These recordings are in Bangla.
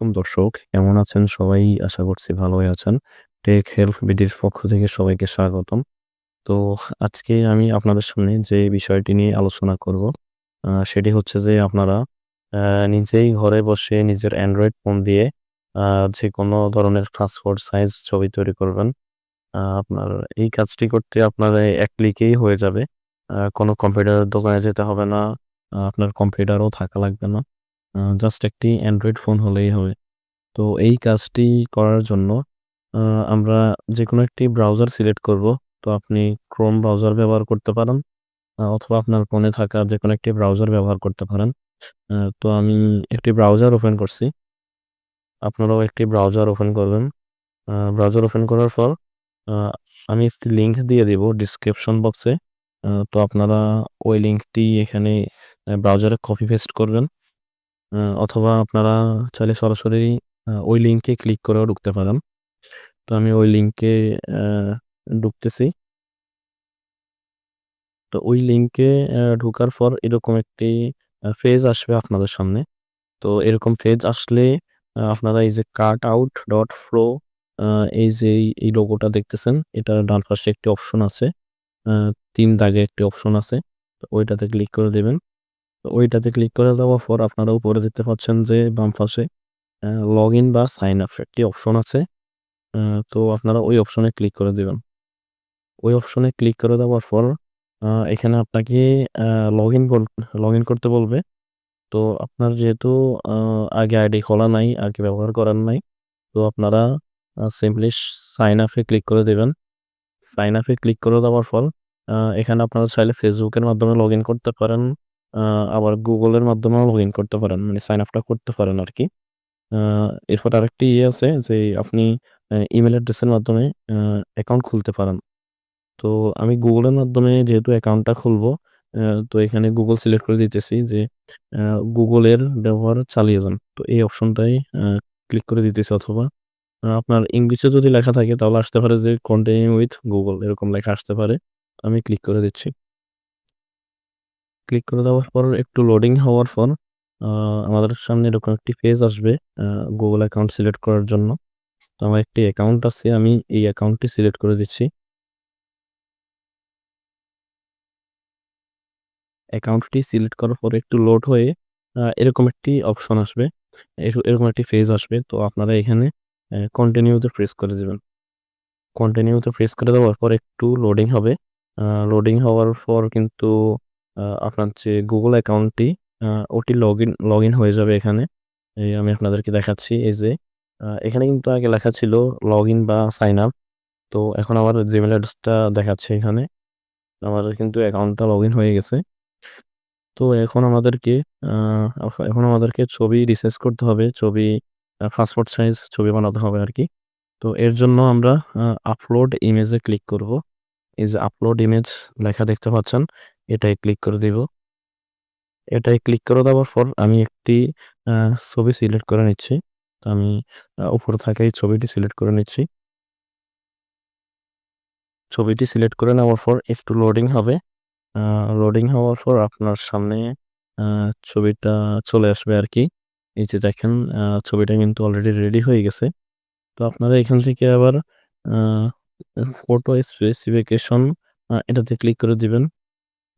আলাইকুম দর্শক, কেমন আছেন সবাই? আশা করছি ভালোই আছেন। টেক হেলথ বিডির পক্ষ থেকে সবাইকে স্বাগতম। তো আজকে আমি আপনাদের সামনে যে বিষয়টি নিয়ে আলোচনা করব সেটি হচ্ছে যে আপনারা নিজেই ঘরে বসে নিজের অ্যান্ড্রয়েড ফোন দিয়ে যে কোনো ধরনের পাসপোর্ট সাইজ ছবি তৈরি করবেন। আপনার এই কাজটি করতে আপনার এক ক্লিকেই হয়ে যাবে। কোনো কম্পিউটারের দোকানে যেতে হবে না আপনার কম্পিউটারও থাকা লাগবে না। জাস্ট একটি অ্যান্ড্রয়েড ফোন হলেই হবে। তো এই কাজটি করার জন্য আমরা যে কোনো একটি ব্রাউজার সিলেক্ট করব। তো আপনি ক্রোম ব্রাউজার ব্যবহার করতে পারেন অথবা আপনার ফোনে থাকা যে কোনো একটি ব্রাউজার ব্যবহার করতে পারেন। তো আমি একটি ব্রাউজার ওপেন করছি। আপনারাও একটি ব্রাউজার ওপেন করবেন। ব্রাউজার ওপেন করার পর আমি একটি লিঙ্ক দিয়ে দিব ডিসক্রিপশন বক্সে তো আপনারা ওই লিঙ্কটি এখানে ব্রাউজারে কপি পেস্ট করবেন। অথবা আপনারা চাইলে সরাসরি ওই লিঙ্কে ক্লিক করেও ঢুকতে পারেন। তো আমি ওই লিঙ্কে ঢুকতেছি। তো ওই লিঙ্কে ঢোকার পর এরকম একটি পেজ আসবে আপনাদের সামনে। তো এরকম পেজ আসলে আপনারা এই যে কাট আউট ডট ফ্লো এই যে এই- লোগোটা দেখতেছেন, এটার ডান পাশে একটি অপশন আছে। তিন দাগে একটি অপশন আছে। ওইটাতে ক্লিক করে দেবেন। তো ওইটাতে ক্লিক করে দেওয়ার পর আপনারা উপরে দেখতে পাচ্ছেন যে বাম পাশে লগ ইন বা সাইন আপ একটি অপশন আছে। তো আপনারা ওই অপশনে ক্লিক করে দেবেন। ওই অপশনে ক্লিক করে দেওয়ার পর এখানে আপনাকে লগ ইন লগ ইন করতে বলবে। তো আপনার যেহেতু আগে আইডি খোলা নাই, আগে ব্যবহার করার নাই, তো আপনারা সিম্পলি সাইন আপে ক্লিক করে দেবেন। সাইন আপে ক্লিক করে দেওয়ার পর এখানে আপনারা চাইলে ফেসবুকের মাধ্যমে লগ ইন করতে পারেন। আবার গুগলের মাধ্যমেও লগ ইন করতে পারেন মানে সাইন আপটা করতে পারেন আর কি এরপর আরেকটি ইয়ে আছে যে আপনি ইমেল অ্যাড্রেসের মাধ্যমে অ্যাকাউন্ট খুলতে পারেন। তো আমি গুগলের মাধ্যমে যেহেতু অ্যাকাউন্টটা খুলবো তো এখানে গুগল সিলেক্ট করে দিতেছি যে গুগলের ব্যবহার চালিয়ে যান। তো এই অপশনটাই ক্লিক করে দিতেছি অথবা আপনার ইংলিশে যদি লেখা থাকে তাহলে আসতে পারে যে কন্টিনিউ উইথ গুগল এরকম লেখা আসতে পারে। আমি ক্লিক করে দিচ্ছি। ক্লিক করে দেওয়ার পর একটু লোডিং হওয়ার পর আমাদের সামনে এরকম একটি পেজ আসবে গুগল অ্যাকাউন্ট সিলেক্ট করার জন্য। তো আমার একটি অ্যাকাউন্ট আছে, আমি এই অ্যাকাউন্টটি সিলেক্ট করে দিচ্ছি। অ্যাকাউন্টটি সিলেক্ট করার পর একটু লোড হয়ে এরকম একটি অপশন আসবে, এর- এরকম একটি ফেজ আসবে। তো আপনারা এখানে কন্টিনিউতে প্রেস করে দেবেন। কন্টিনিউতে প্রেস করে দেওয়ার পর একটু লোডিং হবে। লোডিং হওয়ার পর কিন্তু আপনার যে গুগল অ্যাকাউন্টটি ওটি লগ ইন লগ ইন হয়ে যাবে এখানে। এই আমি আপনাদেরকে দেখাচ্ছি, এই যে এখানে কিন্তু আগে লেখা ছিল লগ ইন বা সাইন আপ তো এখন আমার জিমেল অ্যাড্রেসটা দেখাচ্ছে এখানে। আমাদের কিন্তু অ্যাকাউন্টটা লগ ইন হয়ে গেছে। তো এখন আমাদেরকে এখন আমাদেরকে ছবি রিসার্চ করতে হবে, ছবি পাসপোর্ট সাইজ ছবি বানাতে হবে আর কি। তো এর জন্য আমরা আপলোড ইমেজে ক্লিক করব। এই যে আপলোড ইমেজ লেখা দেখতে পাচ্ছেন এটাই ক্লিক করে দিব। এটাই ক্লিক করে দেওয়ার পর আমি একটি ছবি সিলেক্ট করে নিচ্ছি। তো আমি উপরে থাকা এই ছবিটি সিলেক্ট করে নিচ্ছি। ছবিটি সিলেক্ট করে নেওয়ার পর একটু লোডিং হবে। লোডিং হওয়ার পর আপনার সামনে ছবিটা চলে আসবে আর কি। এই যে দেখেন ছবিটা কিন্তু অলরেডি রেডি হয়ে গেছে। তো আপনারা এখান থেকে আবার ফটো স্পেসিফিকেশন এটাতে ক্লিক করে দিবেন।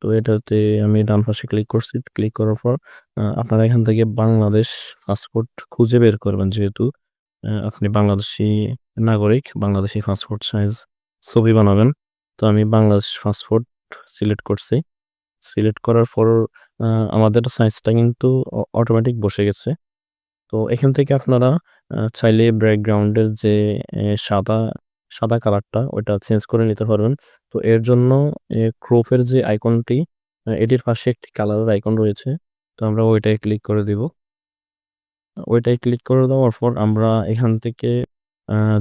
তো এটাতে আমি ডান পাশে ক্লিক করছি। ক্লিক করার পর আপনারা এখান থেকে বাংলাদেশ পাসপোর্ট খুঁজে বের করবেন যেহেতু আপনি বাংলাদেশি নাগরিক, বাংলাদেশি পাসপোর্ট সাইজ ছবি বানাবেন। তো আমি বাংলাদেশ পাসপোর্ট সিলেক্ট করছি। সিলেক্ট করার পর আমাদের সাইজটা কিন্তু অটোমেটিক বসে গেছে। তো এখান থেকে আপনারা চাইলে ব্যাকগ্রাউন্ডের যে সাদা সাদা কালারটা ওইটা চেঞ্জ করে নিতে পারবেন। তো এর জন্য ক্রোপের যে আইকনটি এটির পাশে একটি কালারের আইকন রয়েছে। তো আমরা ওইটাই ক্লিক করে দিব। ওইটাই ক্লিক করে দেওয়ার পর আমরা এখান থেকে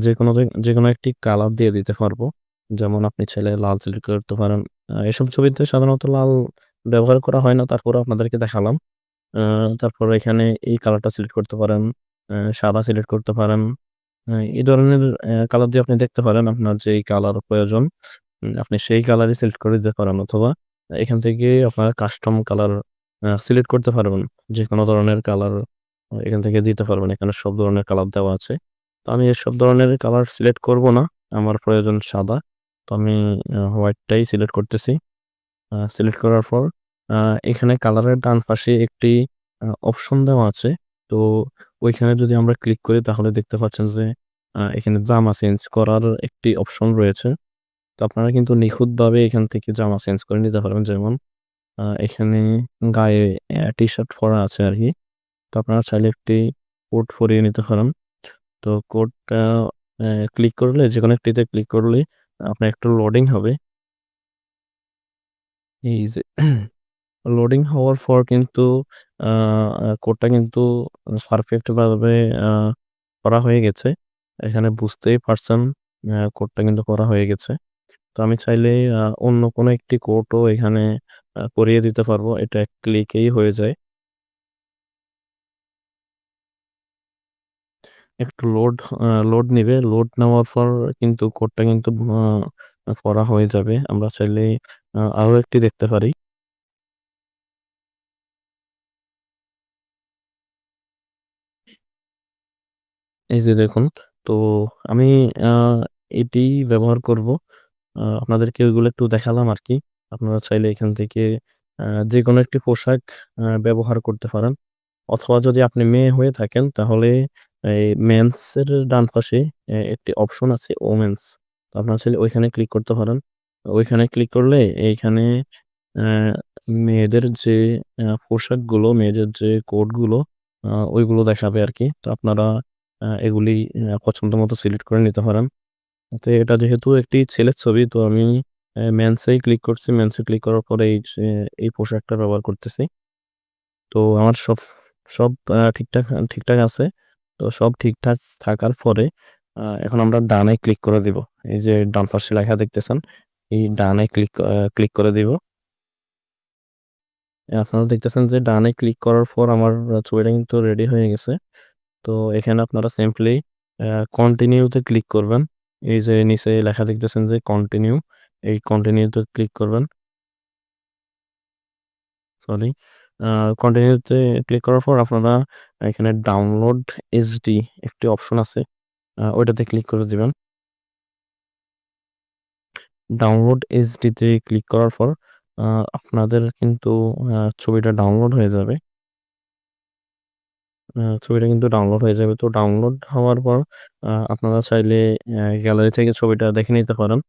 যে কোনো যে- কোনো একটি কালার দিয়ে দিতে পারব। যেমন আপনি চাইলে লাল সিলেক্ট করতে পারেন। এসব ছবিতে সাধারণত লাল ব্যবহার করা হয় না তারপরে আপনাদেরকে দেখালাম। তারপর এখানে এই কালারটা সিলেক্ট করতে পারেন সাদা সিলেক্ট করতে পারেন। এই ধরনের কালার দিয়ে আপনি দেখতে পারেন আপনার যে কালার প্রয়োজন আপনি সেই কালারই সিলেক্ট করে দিতে পারেন অথবা এখান থেকে আপনারা কাস্টম কালার সিলেক্ট করতে পারবেন যে কোনো ধরনের কালার এখান থেকে দিতে পারবেন। এখানে সব ধরনের কালার দেওয়া আছে। তো আমি এসব ধরনের কালার সিলেক্ট করব না। আমার প্রয়োজন সাদা। তো আমি হোয়াইটটাই সিলেক্ট করতেছি। সিলেক্ট করার পর এখানে কালারের ডান পাশে একটি অপশন দেওয়া আছে। তো ওইখানে যদি আমরা ক্লিক করি, তাহলে দেখতে পাচ্ছেন যে এখানে জামা চেঞ্জ করার একটি অপশন রয়েছে। তো আপনারা কিন্তু নিখুঁতভাবে এখান থেকে জামা চেঞ্জ করে নিতে পারবেন। যেমন এখানে গায়ে অ্যা টি-শার্ট পরা আছে আর কি তো আপনারা চাইলে একটি কোট পরিয়ে নিতে পারেন। তো অ্যা ক্লিক করলে, যেকোনো একটিতে ক্লিক করলে আপনার একটু লোডিং হবে। এই যে লোডিং হওয়ার পর কিন্তু কোডটা কিন্তু পারফেক্ট ভাবে করা হয়ে গেছে। এখানে বুঝতেই পারছেন কোডটা কিন্তু করা হয়ে গেছে। তো আমি চাইলে অন্য কোনো একটি কোডও এখানে করিয়ে দিতে পারব। এটা এক ক্লিকেই হয়ে যায়। একটু লোড লোড নিবে। লোড নেওয়ার পর কিন্তু কোডটা কিন্তু করা হয়ে যাবে। আমরা চাইলে, আ আরও একটি দেখতে পারি। এই যে দেখুন, তো আমি আ এটি ব্যবহার করব। আপনাদেরকে ওইগুলো একটু দেখালাম আর কি আপনারা চাইলে এখান থেকে আ যেকোনো একটি পোশাক ব্যবহার করতে পারেন। অথবা যদি আপনি মেয়ে হয়ে থাকেন তাহলে এই মেন্স এর ডান পাশে একটি অপশন আছে ওমেন্স। তো আপনারা চাইলে ওইখানে ক্লিক করতে পারেন। ওইখানে ক্লিক করলে এইখানে অ্যা মেয়েদের যে পোশাকগুলো, মেয়েদের যে কোডগুলো ওইগুলো দেখাবে আর কি তো আপনারা এগুলি পছন্দ মতো সিলেক্ট করে নিতে পারেন। তো এটা যেহেতু একটি ছেলের ছবি, তো আমি এই ক্লিক করছি। মেন্স এ ক্লিক করার পরে এই এই পোশাকটা ব্যবহার করতেছি। তো আমার সব সব ঠিকঠাক ঠিকঠাক আছে। তো সব ঠিকঠাক থাকার পরে এখন আমরা ডানে ক্লিক করে দিব। এই যে, ডান পাশে লেখা দেখতেছেন। এই ডানে ক্লিক ক্লিক করে দিব। আপনারা দেখতেছেন যে, ডানে ক্লিক করার পর আমার ছবিটা কিন্তু রেডি হয়ে গেছে। তো এখানে আপনারা সিম্পলি আ কন্টিনিউ তে ক্লিক করবেন। এই যে নিচে লেখা দেখতেছেন যে কন্টিনিউ, এই কন্টিনিউ তে ক্লিক করবেন। সরি। আ কন্টিনিউ তে ক্লিক করার পর আপনারা এখানে ডাউনলোড এইচডি একটি অপশন আছে। ওইটাতে ক্লিক করে দিবেন। ডাউনলোড এইচডিতে ক্লিক করার পর আপনাদের কিন্তু ছবিটা ডাউনলোড হয়ে যাবে। ছবিটা কিন্তু ডাউনলোড হয়ে যাবে। তো ডাউনলোড হওয়ার পর আপনারা চাইলে গ্যালারি থেকে ছবিটা দেখে নিতে পারেন।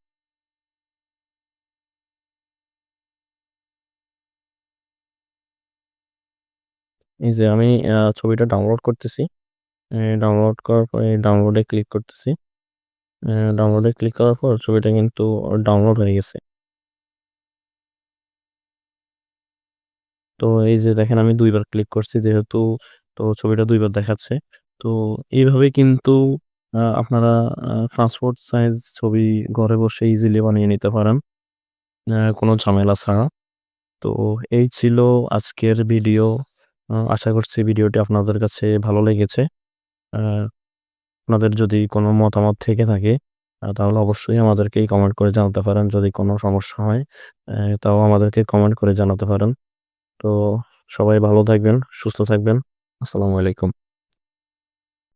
এই যে আমি ছবিটা ডাউনলোড করতেছি। ডাউনলোড করার পর ডাউনলোড ক্লিক করতেছি। ডাউনলোড ক্লিক করার পর ছবিটা কিন্তু ডাউনলোড হয়ে গেছে। তো এই যে দেখেন, আমি দুইবার ক্লিক করছি যেহেতু তো ছবিটা দুইবার দেখাচ্ছে। তো এইভাবে কিন্তু আপনারা ট্রান্সপোর্ট সাইজ ছবি ঘরে বসে ইজিলি বানিয়ে নিতে পারেন। কোনো ঝামেলা ছাড়া। তো এই ছিল আজকের ভিডিও। আশা করছি ভিডিওটি আপনাদের কাছে ভালো লেগেছে। আপনাদের যদি কোনো মতামত থেকে থাকে তাহলে অবশ্যই আমাদেরকে কমেন্ট করে জানাতে পারেন। যদি কোনো সমস্যা হয় তাও আমাদেরকে কমেন্ট করে জানাতে পারেন। তো সবাই ভালো থাকবেন, সুস্থ থাকবেন। আসসালামু আলাইকুম।